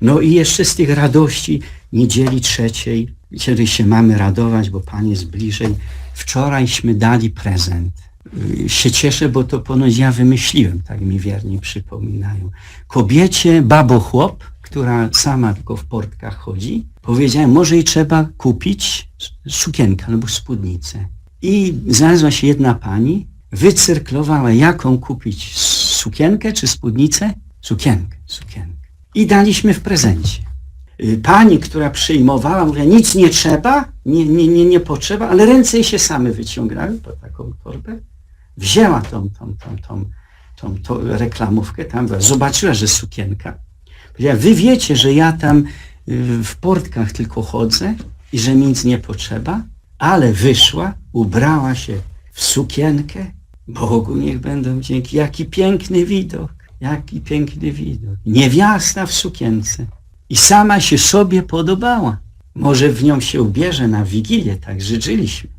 No i jeszcze z tych radości niedzieli trzeciej, kiedy się mamy radować, bo Pan jest bliżej. Wczorajśmy dali prezent. Się cieszę, bo to ponoć ja wymyśliłem, tak mi wierni przypominają. Kobiecie, babo chłop, która sama tylko w portkach chodzi, powiedziałem, może jej trzeba kupić sukienkę albo spódnicę. I znalazła się jedna pani, wycyrklowała, jaką kupić sukienkę czy spódnicę? Sukienkę, sukienkę. I daliśmy w prezencie. Y, Pani, która przyjmowała, mówiła, nic nie trzeba, nie, nie, nie, nie potrzeba, ale ręce jej się same wyciągały po taką torbę. Wzięła tą, tą, tą, tą, tą, tą reklamówkę, tam zobaczyła, że sukienka. Powiedziała, wy wiecie, że ja tam y, w portkach tylko chodzę i że nic nie potrzeba, ale wyszła, ubrała się w sukienkę. Bogu niech będą dzięki. Jaki piękny widok, jaki piękny widok. Niewiasta w sukience. I sama się sobie podobała. Może w nią się ubierze na Wigilię, tak życzyliśmy.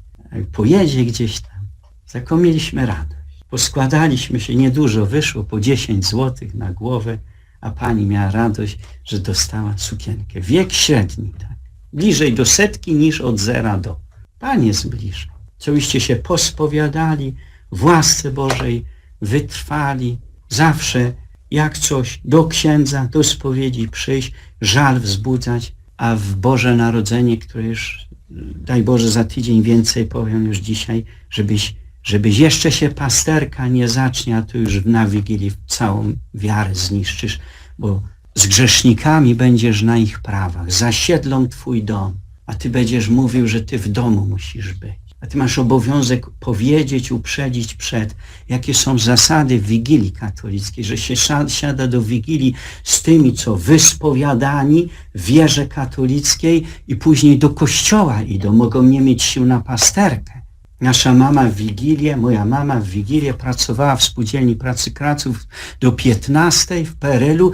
Pojedzie gdzieś tam. Taką mieliśmy radość. Poskładaliśmy się, niedużo wyszło, po 10 złotych na głowę, a pani miała radość, że dostała sukienkę. Wiek średni, tak. Bliżej do setki niż od zera do. Pan jest bliżej. Coście się pospowiadali, w łasce Bożej wytrwali, zawsze jak coś do księdza, do spowiedzi przyjść, żal wzbudzać, a w Boże Narodzenie, które już, daj Boże, za tydzień więcej powiem już dzisiaj, żebyś, żebyś jeszcze się pasterka nie zacznie, a tu już na Wigilii całą wiarę zniszczysz, bo z grzesznikami będziesz na ich prawach, zasiedlą Twój dom, a Ty będziesz mówił, że Ty w domu musisz być. A Ty masz obowiązek powiedzieć, uprzedzić przed, jakie są zasady Wigilii katolickiej, że się siada do Wigilii z tymi, co wyspowiadani w wierze katolickiej i później do kościoła idą, mogą nie mieć sił na pasterkę. Nasza mama w Wigilię, moja mama w Wigilię pracowała w Spółdzielni Pracy Kraców do 15 w PRL-u.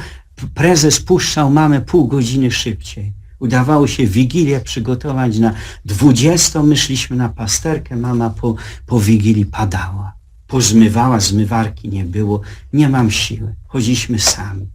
Prezes puszczał mamę pół godziny szybciej. Udawało się Wigilię przygotować na 20, my szliśmy na pasterkę, mama po, po Wigilii padała. Pozmywała, zmywarki nie było, nie mam siły. Chodziliśmy sami.